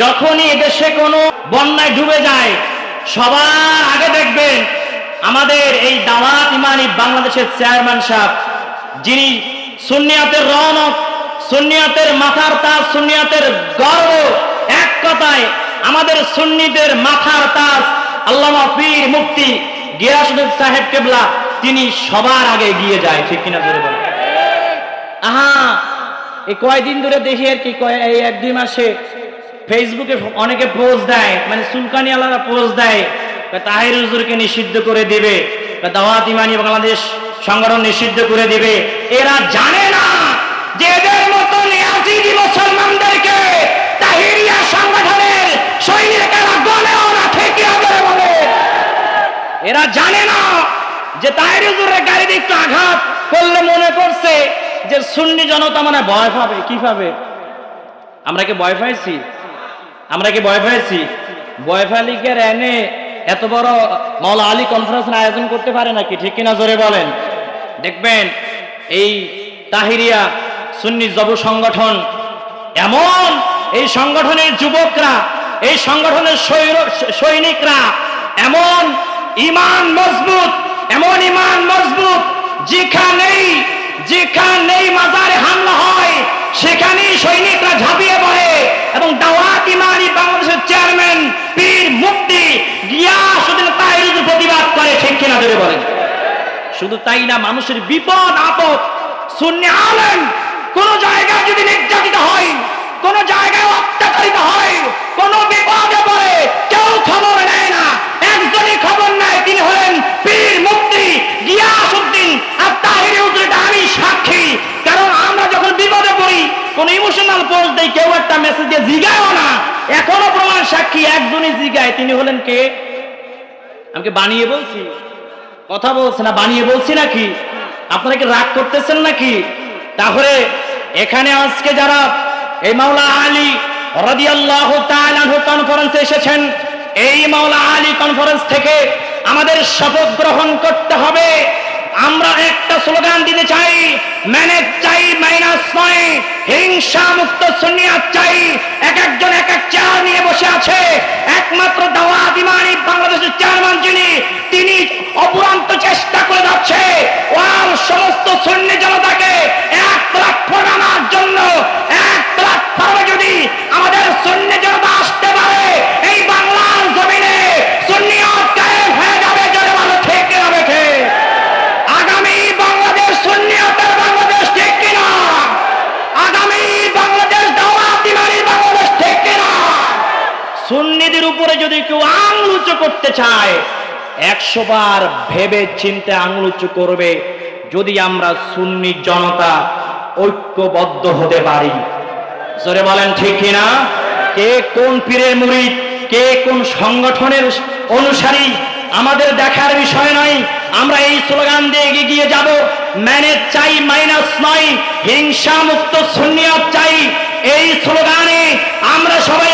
যখনই এদেশে কোনো বন্যায় ডুবে যায়, সবার আগে দেখবেন আমাদের এই দাওয়াত ইমানি বাংলাদেশের চেয়ারম্যান সাহেব, যিনি সুন্নিয়াতের রনক সুন্নিয়াতের মাথার তাজ সুন্নিয়াতের গর্ব, এক কথায় আমাদের সুন্নিদের মাথার তাজ আল্লামা পীর মুক্তি গিয়াসুদ্দিন সাহেব কেবলা, তিনি সবার আগে এগিয়ে যায়, ঠিক কিনা জোরে বলেন? আহা এই কয়দিন ধরে দেখি আর কি এই এক দুই মাসে ফেসবুকে অনেকে পোস্ট দেয় মানে সুলকানি আলাদা পোস্ট দেয় তাহির হুজুরকে নিষিদ্ধ করে দিবে দাওয়াত ইমানি বাংলাদেশ সংগঠন নিষিদ্ধ করে দিবে। এরা জানে না যে এদের মতো নিয়াজিদি মুসলমানদেরকে তাহিরিয়া সংগঠনের সৈনিকেরা গলেও না থেকে আদরে বলে। এরা জানে না যে তাহির হুজুরের গাড়িতে একটু আঘাত করলে মনে করছে যে সুন্নি জনতা মানে ভয় পাবে, কি পাবে? আমরা কি ভয় পাইছি? আমরা কি ভয় পাইছি ভয় পালিকের এনে এত বড় মৌলা আলী কনফারেন্সের আয়োজন করতে পারে নাকি? ঠিক কিনা জোরে বলেন। দেখবেন, এই তাহিরিয়া সুন্নি জব সংগঠন, এমন এই সংগঠনের যুবকরা, এই সংগঠনের সৈনিকরা, এমন ইমান মজবুত, এমন ইমান মজবুত, যেখানেই যেখানেই মাজারে হামলা হয়, সেখানেই সৈনিকরা ঝাঁপিয়ে পড়ে এবং দাওয়াত ইমানি বাংলাদেশের চেয়ারম্যান পীর মুক্তি গিয়াসুদ্দিন তাহিরুদ্দিন প্রতিবাদ করে ঠিক কিনা দেবে বলেন শুধু তাই না, মানুষের বিপদ, আপদ, শূন্য আলেন কোন জায়গায় যদি নির্যাতিত হয়, কোন জায়গায় অত্যাচারিত হয়, কোন বিপদে পড়ে, কেউ খবর নেয় না। একজনই খবর নেয়, তিনি হলেন পীর মুক্তি গিয়াসউদ্দিন আর তাহির উদ্দিন আমি সাক্ষী। কারণ আমরা যখন বিপদে পড়ি, কোন ইমোশনাল পোস্ট দেই, কেউ একটা মেসেজ দিয়ে জিগায়ও না। এখনও প্রমাণ সাক্ষী, একজনই জিগায়, তিনি হলেন কে? আমাকে বানিয়ে বলছি? কথা বলছে না, বানিয়ে বলছি নাকি? আপনারা কি রাগ করতেছেন নাকি? তাহলে এখানে আজকে যারা এই মাওলা আলী রাদিয়াল্লাহু তাআলা কনফারেন্সে এসেছেন, এই মাওলা আলী কনফারেন্স থেকে আমাদের শপথ গ্রহণ করতে হবে। আমরা একটা স্লোগান দিতে চাই ম্যানেজ চাই, মাইনাস নয়, হিংসা মুক্ত সুনিয়াত চাই। এক একজন এক এক চেয়ার নিয়ে বসে আছে, একমাত্র দাওয়াত ইমানি বাংলাদেশের চেয়ারম্যান যিনি অপুরান্ত চেষ্টা করে যাচ্ছে। ওয়াল সমস্ত সুন্নি জনতাকে এক প্ল্যাটফর্ম আনার জন্য, এক প্ল্যাটফর্মে যদি আমাদের সৈন্য জনতা আসতে পারে, এই বাংলার জমিনে আগামী বাংলাদেশ আগামী সুন্নিদের উপরে যদি কেউ আঙুল করতে চায় একশো বার ভেবে চিন্তে আঙুল উঁচু করবে, যদি আমরা সুন্নি জনতা ঐক্যবদ্ধ হতে পারি। জোরে বলেন, ঠিক কিনা কে কোন পীরের মুরিদ, কে কোন সংগঠনের অনুসারী, আমাদের দেখার বিষয় নয়। আমরা এই স্লোগান দিয়ে এগিয়ে গিয়ে যাব। ম্যানেজ চাই, মাইনাস নয়। হিংসা মুক্ত সুন্নিয়ত চাই। এই স্লোগানে আমরা সবাই